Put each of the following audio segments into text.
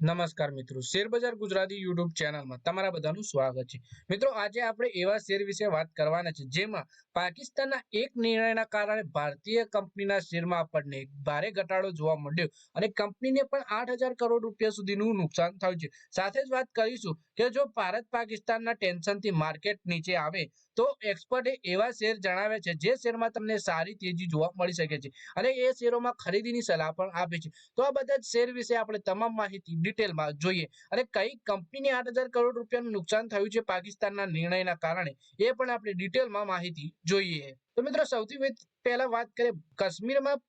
નમસ્કાર મિત્રો. શેરબજાર ગુજરાતી યુટ્યુબ ચેનલમાં તમારા બધાનું સ્વાગત છે. મિત્રો, આજે આપણે એવા શેર વિશે વાત કરવાના છે, જેમાં પાકિસ્તાનના એક નિર્ણયના કારણે ભારતીય કંપનીના શેરમાં આપણને ભારે ઘટાડો જોવા મળ્યો અને કંપનીને પણ આઠ કરોડ રૂપિયા સુધીનું નુકસાન થયું છે. સાથે જ વાત કરીશું કે જો ભારત પાકિસ્તાનના ટેન્શનથી માર્કેટ નીચે આવે તો એક્સપર્ટે એવા શેર જણાવે છે, જે શેરમાં તમને સારી તેજી જોવા મળી શકે છે. અને એ શેરોમાં ખરીદીની સલાહ પણ આપે છે. તો આ બધા જ શેર વિશે આપણે તમામ માહિતી ડિટેલમાં જોઈએ. અને કઈ કંપનીને આઠ કરોડ રૂપિયાનું નુકસાન થયું છે પાકિસ્તાનના નિર્ણયના કારણે, એ પણ આપણે ડિટેલમાં માહિતી જોઈએ. તો મિત્રો, સૌથી પહેલા વાત કરીએ કાશ્મીરમાં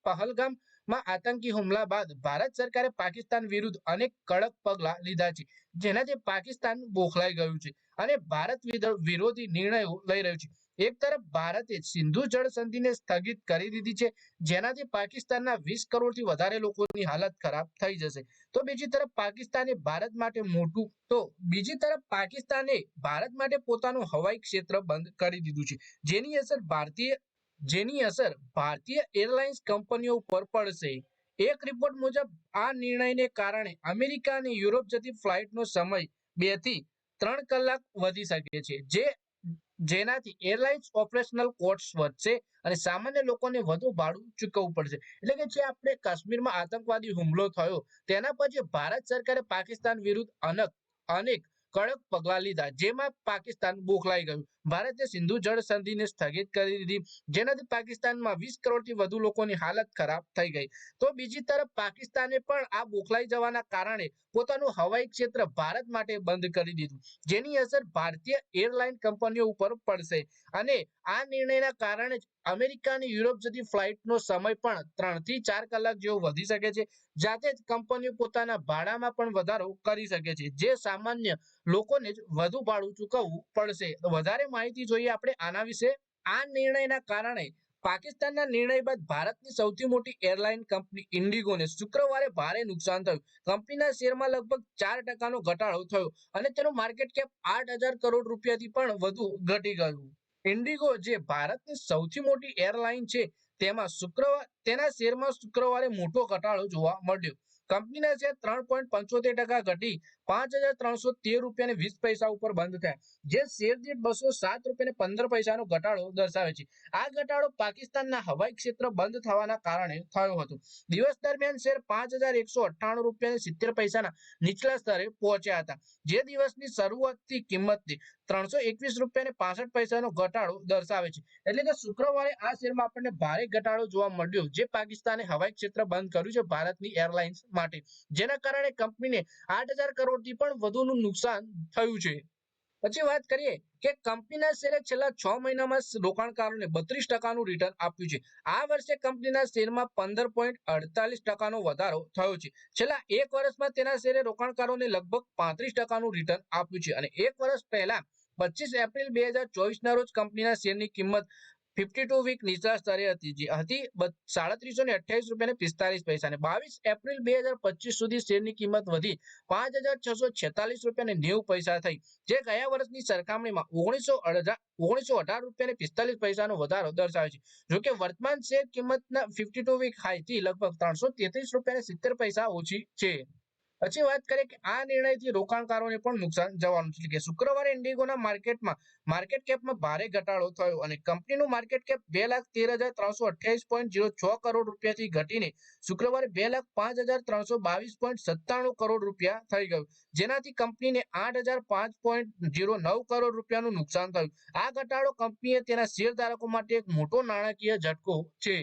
પહલગામમાં આતંકી હુમલા બાદ ભારત સરકારે પાકિસ્તાન વિરુદ્ધ અનેક કડક પગલાં લીધા છે, જેનાથી પાકિસ્તાન બોખલાઈ ગયું છે અને ભારત વિરોધી નિર્ણયો લઈ રહ્યું છે. એક તરફ ભારતે સિંધુ જળ સંધિને સ્થગિત કરી દીધી છે, જેનાથી પાકિસ્તાનના વીસ કરોડથી વધારે લોકોની હાલત ખરાબ થઈ જશે. તો બીજી તરફ પાકિસ્તાને ભારત માટે મોટું, તો બીજી તરફ પાકિસ્તાને ભારત માટે પોતાનું હવાઈ ક્ષેત્ર બંધ કરી દીધું છે, જેની અસર ભારતીય જેની અસર ભારતીય એરલાઇન્સ કંપનીઓ ઉપર પડશે. એક રિપોર્ટ મુજબ, આ નિર્ણયને કારણે અમેરિકા અને યુરોપ જતી ફ્લાઇટનો સમય બેથી ત્રણ કલાક વધી શકે છે, જે જેનાથી એરલાઇન્સ ઓપરેશનલ કોસ્ટ વધશે અને સામાન્ય લોકોને વધુ ભાડું ચૂકવવું પડશે. એટલે કે જે આપણે કાશ્મીરમાં આતંકવાદી હુમલો થયો, તેના પછી ભારત સરકારે પાકિસ્તાન વિરુદ્ધ અનેક અનેક કડક પગલા લીધા, જેમાં પાકિસ્તાન બોખલાઈ ગયું. ભારતે સિંધુ જળ સંધિને સ્થગિત કરી દીધી, જેનાથી પાકિસ્તાનમાં વીસ કરોડથી વધુ લોકોની હાલત ખરાબ થઈ ગઈ. તો બીજી તરફ પાકિસ્તાને પણ આ બોખલાઈ જવાના કારણે પોતાનું હવાઈ ક્ષેત્ર ભારત માટે બંધ કરી દીધું, જેની અસર ભારતીય એરલાઇન કંપનીઓ ઉપર પડશે. અને આ નિર્ણયના કારણે જ અમેરિકા અને યુરોપ જતી ફ્લાઇટનો સમય પણ ત્રણથી ચાર કલાક જેવો વધી શકે છે. જાતે જ કંપનીઓ પોતાના ભાડામાં પણ વધારો કરી શકે છે. જે સામાન્ય લોકોને જ વધુ ભાડું ચૂકવવું પડશે. વધારે માહિતી જોઈએ આપણે આના વિશે. આ નિર્ણયના કારણે પાકિસ્તાનના નિર્ણય બાદ ભારતની સૌથી મોટી એરલાઇન કંપની ઇન્ડિગોને શુક્રવારે ભારે નુકસાન થયું. કંપનીના શેરમાં લગભગ ચાર ટકાનો ઘટાડો થયો અને તેનું માર્કેટ કેપ આઠ હજાર કરોડ રૂપિયાથી પણ વધુ ઘટી ગયું. ઇન્ડિગો, જે ભારતની સૌથી મોટી એરલાઇન છે, તેમાં શુક્રવાર, તેના શેરમાં શુક્રવારે મોટો ઘટાડો જોવા મળ્યો. કંપનીના શેર ત્રણ પોઈન્ટ પંચોતેર ટકા ઘટી પાંચ હજાર ત્રણસો તેર રૂપિયા વીસ પૈસા ઉપર બંધ થયા. જે શેર દીઠ બસો સાત રૂપિયા પંદર પૈસાનો ઘટાડો દર્શાવે છે. આ ઘટાડો પાકિસ્તાનના હવાઈ ક્ષેત્ર બંધ થવાના કારણે થયો હતો. દિવસ દરમિયાન શેર પાંચ હજાર એકસો અઠ્ઠાણું રૂપિયા સિત્તેર પૈસાના નીચલા સ્તરે પહોંચ્યા હતા. જે દિવસની શરૂઆતથી કિંમતથી ત્રણસો એકવીસ રૂપિયા પાસઠ પૈસાનો ઘટાડો દર્શાવે છે. એટલે કે શુક્રવારે આ શેરમાં આપણને ભારે ઘટાડો જોવા મળ્યો જે પાકિસ્તાને હવાઈ ક્ષેત્ર બંધ કર્યું છે ભારતની એરલાઇન્સ માટે. જેના કારણે કંપનીને આઠ હજાર કરોડથી પણ વધુનું નુકસાન થયું છે. પછી વાત કરીએ કે કંપનીના શેરે છેલ્લા છ મહિનામાં રોકાણકારોને બત્રીસ ટકાનું રિટર્ન આપ્યું છે. આ વર્ષે કંપનીના શેરમાં પંદર પોઈન્ટ અડતાલીસ ટકાનો વધારો થયો છે. છેલ્લા એક વર્ષમાં તેના શેરે રોકાણકારોને લગભગ પાંત્રીસ ટકાનું રિટર્ન આપ્યું છે અને એક વર્ષ પહેલા પચીસ એપ્રિલ બે હજાર ચોવીસના રોજ કંપનીના શેરની કિંમત ફિફ્ટી ટુ વીક નીચલા સ્તરે હતી, જે હતી સાડત્રીસો ને અઠ્યાવીસ રૂપિયા ને પિસ્તાલીસ પૈસા અને બાવીસ એપ્રિલ બે હજાર પચીસ સુધી શેરની કિંમત વધી. પાંચ હજાર છસો છેતાલીસ રૂપિયા ને નેવું પૈસા થઈ. જે ગયા વર્ષની સરખામણીમાં ઓગણીસો ઓગણીસો અઢાર રૂપિયા ને પિસ્તાલીસ પૈસાનો વધારો દર્શાવે છે. જોકે વર્તમાન શેર કિંમતના ફિફ્ટી ટુ વીક હાઈથી લગભગ ત્રણસો તેત્રીસ રૂપિયા ને સિત્તેર પૈસા ઓછી છે. પછી વાત કરીએ કે આ નિર્ણયથી રોકાણકારોને પણ નુકસાન જવાનું છે. કે શુક્રવારે ઇન્ડિગોના માર્કેટમાં, માર્કેટ કેપમાં ભારે ઘટાડો થયો અને કંપનીનું માર્કેટ કેપ બે લાખ તેર હજાર ત્રણસો અઠ્યાવીસ પોઈન્ટ જીરો છ કરોડ રૂપિયાથી ઘટીને શુક્રવારે બે લાખ પાંચ હજાર ત્રણસો બાવીસ પોઈન્ટ સત્તાણું કરોડ રૂપિયા થઈ ગયું. જેનાથી કંપનીને આઠ હજાર પાંચ પોઈન્ટ જીરો નવ કરોડ રૂપિયાનું નુકસાન થયું. આ ઘટાડો કંપનીએ તેના શેરધારકો માટે એક મોટો નાણાકીય ઝટકો છે.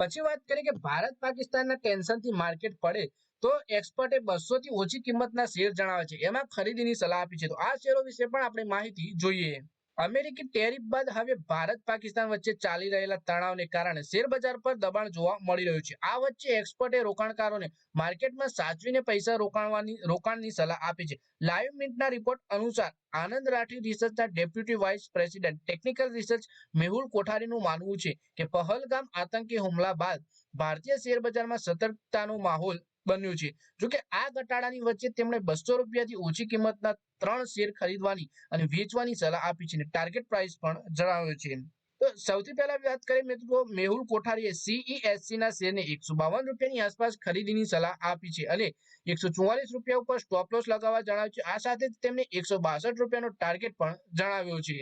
પછી વાત કરીએ કે ભારત પાકિસ્તાનના ટેન્શનથી માર્કેટ પડે તો એક્સપર્ટે બસો થી ઓછી કિંમતના શેર જણાવે છે. એમાં ખરીદીની સલાહ આપી છે. તો આ શેરો વિશે પણ આપણે માહિતી જોઈએ. અમેરિકી ટેરિફ બાદ હવે ભારત પાકિસ્તાન વચ્ચે ચાલી રહેલા તણાવને કારણે શેર બજાર પર દબાણ જોવા મળી રહ્યું છે. આ વચ્ચે એક્સપર્ટે રોકાણકારોને માર્કેટમાં સાચવીને પૈસા રોકાણવાની, રોકાણની સલાહ આપી છે. લાઈવ મિન્ટના રિપોર્ટ અનુસાર Anand Rathi રિસર્ચના deputy vice president, technical research Mehul કોઠારીનું માનવું છે કે પહલગામ આતંકી હુમલા બાદ ભારતીય શેર બજારમાં સતર્કતાનો માહોલ બન્યું છે. જોકે આ ઘટાડાની વચ્ચે તેમણે બસો રૂપિયાથી ઓછી કિંમતના ત્રણ શેર ખરીદવાની અને વેચવાની સલાહ આપી છે ટાર્ગેટ પ્રાઇસ પણ જણાવ્યો છે. તો સૌથી પહેલા વાત કરીએ મિત્રો મેહુલ કોઠારીએ સીઈએસસી ના શેરને એકસો બાવન રૂપિયાની આસપાસ ખરીદીની સલાહ આપી છે અને એકસો ચુમ્માલીસ રૂપિયા ઉપર સ્ટોપ લોસ લગાવવા જણાવ્યું છે. આ સાથે જ તેમને એકસો બાસઠ રૂપિયાનો ટાર્ગેટ પણ જણાવ્યો છે.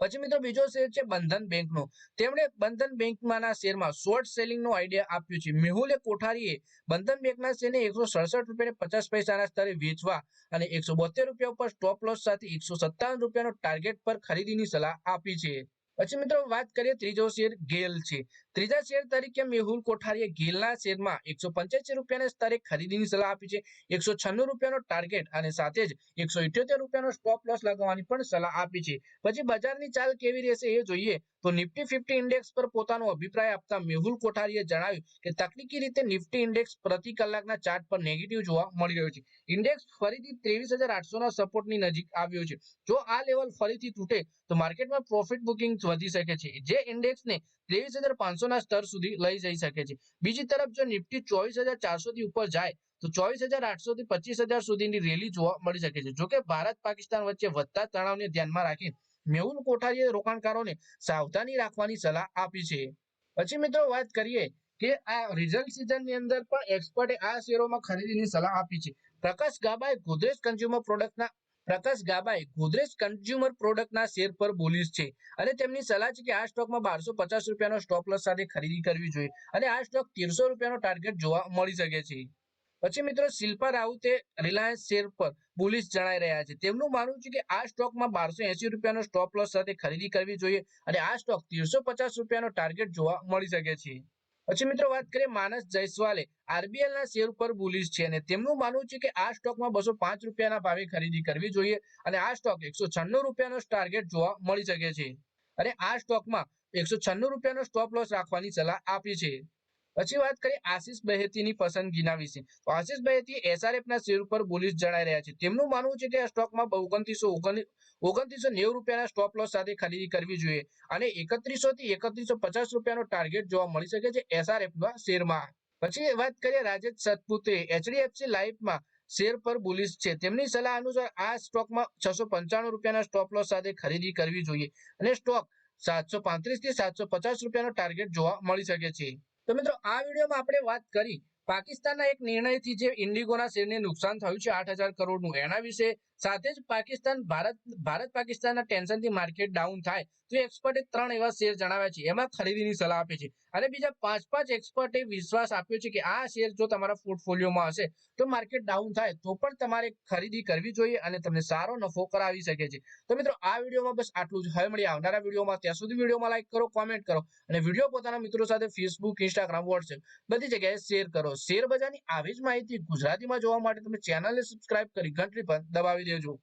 પછી મિત્રો બીજો શેર છે બંધન બેંકનો. તેમણે બંધન બેંકમાંના શેરમાં શોર્ટ સેલિંગનો આઈડિયા આપ્યો છે. મેહુલે કોઠારીએ બંધન બેંકના શેરને એકસો સડસઠ રૂપિયા પચાસ પૈસાના સ્તરે વેચવા અને એકસો બોતેર રૂપિયા ઉપર સ્ટોપ લોસ સાથે એકસો સત્તાવન રૂપિયાનો ટાર્ગેટ પર ખરીદીની સલાહ આપી છે. પછી મિત્રો વાત કરીએ ત્રીજો શેર ગેલ છે. ત્રીજા શેર તરીકે મેહુલ કોઠારીએ ગેલના શેરમાં એકસો પંચ્યાસી રૂપિયાના સ્તરે ખરીદીની સલાહ આપી છે. એકસો છન્નું રૂપિયાનો ટાર્ગેટ અને સાથે જ એકસો ઇઠ્યોતેર રૂપિયાનો સ્ટોપ લોસ લગાવવાની પણ સલાહ આપી છે. પછી બજારની ચાલ કેવી રહેશે એ જોઈએ તો નિફ્ટી ફિફ્ટી ઇન્ડેક્સ પર પોતાનો અભિપ્રાય આપતા મેહુલ કોઠારીએ જણાવ્યું કે તકનીકી રીતે નિફ્ટી ઇન્ડેક્સ પ્રતિ કલાકના ચાર્ટ પર નેગેટિવ જોવા મળી રહ્યો છે. ઇન્ડેક્સ ફરીથી ત્રેવીસ હજાર આઠસોના સપોર્ટની નજીક આવ્યો છે. જો આ લેવલ ફરીથી તૂટે તો માર્કેટમાં પ્રોફિટ બુકિંગ વધી શકે છે. જે ઇન્ડેક્સને ત્રેવીસ હજાર પાંચસો ના સ્તર સુધી લઈ જઈ શકે છે. બીજી તરફ જો નિફ્ટી ચોવીસ હજાર ચારસો થી ઉપર જાય, તો ચોવીસ હજાર આઠસો થી પચીસ હજાર સુધીની રેલી જોવા મળી શકે છે. જોકે ભારત પાકિસ્તાન વચ્ચે વધતા તણાવને ધ્યાનમાં રાખી મેહુલ કોઠારીએ રોકાણકારોને સાવધાની રાખવાની સલાહ આપી છે. પછી મિત્રો વાત કરીએ કે આ રિઝલ્ટ સિઝનની અંદર પણ એક્સપર્ટે આ શેરોમાં ખરીદીની સલાહ આપી છે. પ્રકાશ ગાબાએ ગોદરેજ કન્ઝ્યુમર પ્રોડક્ટના પ્રકાશ ગાબાએ ગોદરેજ કન્ઝ્યુમર પ્રોડક્ટના શેર પર બોલીશ છે. અને તેમની સલાહ છે કે આ સ્ટોકમાં બારસો પચાસ રૂપિયાનો સ્ટોપ સાથે ખરીદી કરવી જોઈએ. અને આ સ્ટોક તેરસો રૂપિયાનો ટાર્ગેટ જોવા મળી શકે છે. પછી મિત્રો શિલ્પા રાઉતે રિલાયન્સ શેર પર બુલિશ જણાઈ રહ્યા છે. તેમનું માનવું છે કે આ સ્ટોકમાં બારસો એસી રૂપિયાનો સ્ટોપ સાથે ખરીદી કરવી જોઈએ. અને આ સ્ટોક તેરસો પચાસ રૂપિયાનો ટાર્ગેટ જોવા મળી શકે છે. પછી મિત્રો વાત કરીએ માનસ જયસ્વાલે. આરબીએલ ના શેર ઉપર બુલિશ છે અને તેમનું માનવું છે કે આ સ્ટોકમાં બસો પાંચ રૂપિયાના ભાવે ખરીદી કરવી જોઈએ અને આ સ્ટોક એકસો છન્નું રૂપિયાનો ટાર્ગેટ જોવા મળી શકે છે. અને આ સ્ટોકમાં એકસો છન્નું રૂપિયાનો સ્ટોપ લોસ રાખવાની સલાહ આપી છે. પછી વાત કરીએ આશિષ બહેતીની પસંદગીના વિશે. તો આશિષ બહેતી એસઆરએફના શેર ઉપર બુલિશ જણાઈ રહ્યા છે. તેમનું માનવું છે કે સ્ટોકમાં ઓગણત્રીસો ઓગણત્રીસો નેવું રૂપિયાના સ્ટોપ લોસ સાથે ખરીદી કરવી જોઈએ અને એકત્રીસો થી એકત્રીસો પચાસ રૂપિયાનો ટાર્ગેટ જોવા મળી શકે છે એસઆરએફના શેરમાં. પછી વાત કરીએ રાજેશ સતપુતે એચડીએફસી લાઈફમાં શેર પર બુલિશ છે. તેમની સલાહ અનુસાર આ સ્ટોકમાં છસો પંચાણું રૂપિયાના સ્ટોપ લોસ સાથે ખરીદી કરવી જોઈએ અને સ્ટોક સાતસો પાંત્રીસથી સાતસો પચાસ રૂપિયાનો ટાર્ગેટ જોવા મળી શકે છે. તો મિત્રો, આ વિડીયોમાં આપણે વાત કરી પાકિસ્તાનના એક નિર્ણયથી જે ઇન્ડિગોના શેરને નુકસાન થયું છે આઠ કરોડનું, એના વિશે સાથે જ પાકિસ્તાન, ભારત ભારત પાકિસ્તાનના ટેન્શનથી માર્કેટ ડાઉન થાય, તો એક્સપર્ટે ત્રણ એવા શેર જણાવ્યા છે. એમાં ખરીદીની સલાહ આપે છે. અને બીજા પાંચ પાંચ એક્સપર્ટે વિશ્વાસ આપ્યો છે કે આ શેર જો તમારા પોર્ટફોલિયોમાં હશે, તો માર્કેટ ડાઉન થાય, તો પણ તમારે ખરીદી કરવી જોઈએ અને તમને સારો નફો કરાવી શકે છે. તો મિત્રો, આ વિડીયોમાં બસ આટલું જ. હવે મળી આવનારા વિડીયોમાં. ત્યાં સુધી વિડીયોમાં લાઈક કરો કોમેન્ટ કરો અને વીડિયો પોતાના મિત્રો સાથે ફેસબુક ઇન્સ્ટાગ્રામ વોટ્સએપ બધી જગ્યાએ શેર કરો. શેર બજારની આવી જ માહિતી ગુજરાતીમાં જોવા માટે તમે ચેનલને સબસ્ક્રાઇબ કરી, ઘંટડી પર દબાવી 这些，